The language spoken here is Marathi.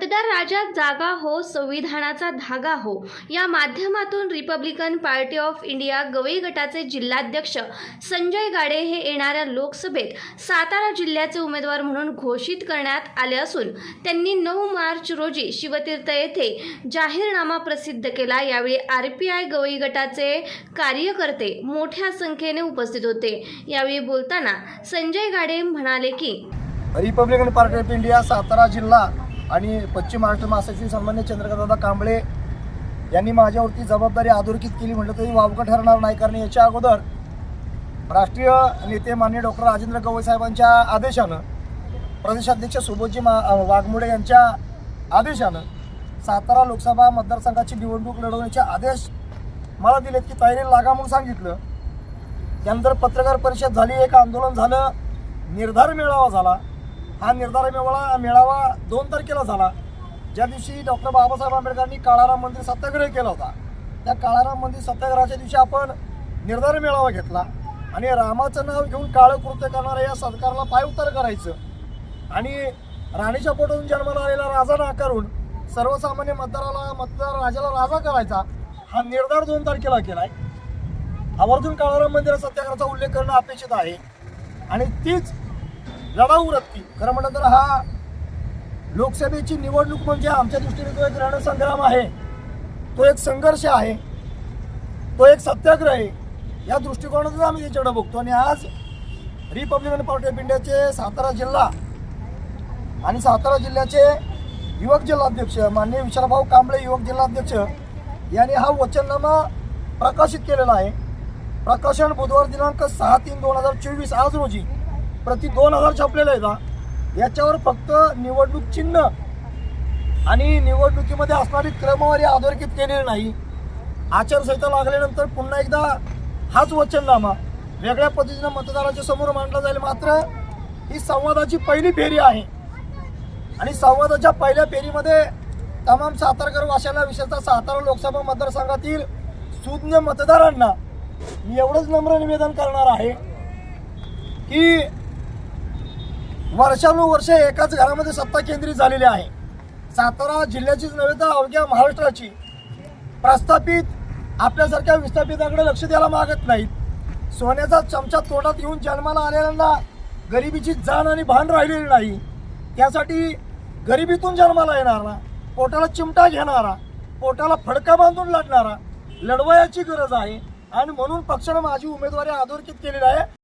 मतदार राजा जागा हो संविधानाचा धागा हो. या माध्यमातून Republican Party of India Gavai गटाचे जिल्हाध्यक्ष संजय गाडे हे येणाऱ्या लोकसभेत सातारा जिल्ह्याचे उमेदवार म्हणून घोषित करण्यात आले असून त्यांनी नऊ मार्च रोजी शिवतीर्थ येथे जाहीरनामा प्रसिद्ध केला. यावेळी आर पी आय गवई गटाचे कार्यकर्ते मोठ्या संख्येने उपस्थित होते. यावेळी बोलताना संजय गाडे म्हणाले की Republican Party of India Satara जिल्हा आणि पश्चिम महाराष्ट्र महासचिव सन्मान्य चंद्रकांतदादा कांबळे यांनी माझ्यावरती जबाबदारी अधोरेखित केली. म्हटलं तरी वावगं ठरणार नाही कारण याच्या अगोदर राष्ट्रीय नेते मान्य डॉक्टर राजेंद्र गवई साहेबांच्या आदेशानं प्रदेशाध्यक्ष सुबोधजी मा वाघमोडे यांच्या आदेशानं सातारा लोकसभा मतदारसंघाची निवडणूक लढवण्याचे आदेश मला दिलेत की तयारी लागा म्हणून सांगितलं. त्यानंतर पत्रकार परिषद झाली एक आंदोलन झालं निर्धार मेळावा झाला. हा निर्धार मेळावा मेळावा दोन तारखेला झाला. ज्या दिवशी डॉक्टर बाबासाहेब आंबेडकरांनी काळाराम मंदिर सत्याग्रह केला होता त्या काळाराम मंदिर सत्याग्रहाच्या दिवशी आपण निर्धार मेळावा घेतला आणि रामाचं नाव घेऊन काळं कृत्य करणाऱ्या या सरकारला पायउतार करायचं आणि राणीच्या पोटातून जन्माला आलेला राजा नाकारून सर्वसामान्य मतदाराला मतदार राजाला राजा करायचा हा निर्धार दोन तारखेला केलाय. आवर्जून काळाराम मंदिर सत्याग्रहाचा उल्लेख करणं अपेक्षित आहे. आणि तीच लढाऊ वृत्ती खरं म्हटलं तर हा लोकसभेची निवडणूक म्हणजे आमच्या दृष्टीने तो एक रणसंग्राम आहे. तो एक संघर्ष आहे. तो एक सत्याग्रह आहे. या दृष्टिकोनातून आम्ही त्याच्याकडे बघतो. आणि आज रिपब्लिकन पार्टी ऑफ इंडियाचे सातारा जिल्हा आणि सातारा जिल्ह्याचे युवक जिल्हाध्यक्ष माननीय विशालभाऊ कांबळे युवक जिल्हाध्यक्ष यांनी हा वचननामा प्रकाशित केलेला आहे. प्रकाशन बुधवार दिनांक सहा तीन दोन हजार चोवीस आज रोजी प्रति दोन हजार छापलेलं आहे का याच्यावर फक्त निवडणूक चिन्ह आणि निवडणुकीमध्ये असणारी क्रमवारी अधोरेखित केलेली नाही. आचारसंहिता लागल्यानंतर पुन्हा एकदा हाच वचननामा वेगळ्या पद्धतीनं मतदाराच्या समोर मांडला जाईल. मात्र ही संवादाची पहिली फेरी आहे. आणि संवादाच्या पहिल्या फेरीमध्ये तमाम सातारकर वाशाला विशेषतः सातारा लोकसभा मतदारसंघातील सुज्ञ मतदारांना मी एवढंच नम्र निवेदन करणार आहे की वर्षानुवर्ष एकाच घरामध्ये सत्ता केंद्रित झालेली आहे. सातारा जिल्ह्याचीच नव्हे तर अवघ्या महाराष्ट्राची. प्रस्थापित आपल्यासारख्या विस्थापितांकडे लक्ष द्यायला मागत नाहीत. सोन्याचा चमचा तोंडात येऊन जन्माला आलेल्यांना गरिबीची जाण आणि भान राहिलेली नाही. त्यासाठी गरिबीतून जन्माला येणारा पोटाला चिमटा घेणारा पोटाला फडका बांधून लढणारा लढवयाची गरज आहे. आणि म्हणून पक्षानं माझी उमेदवारी अधोरेखित केलेली आहे.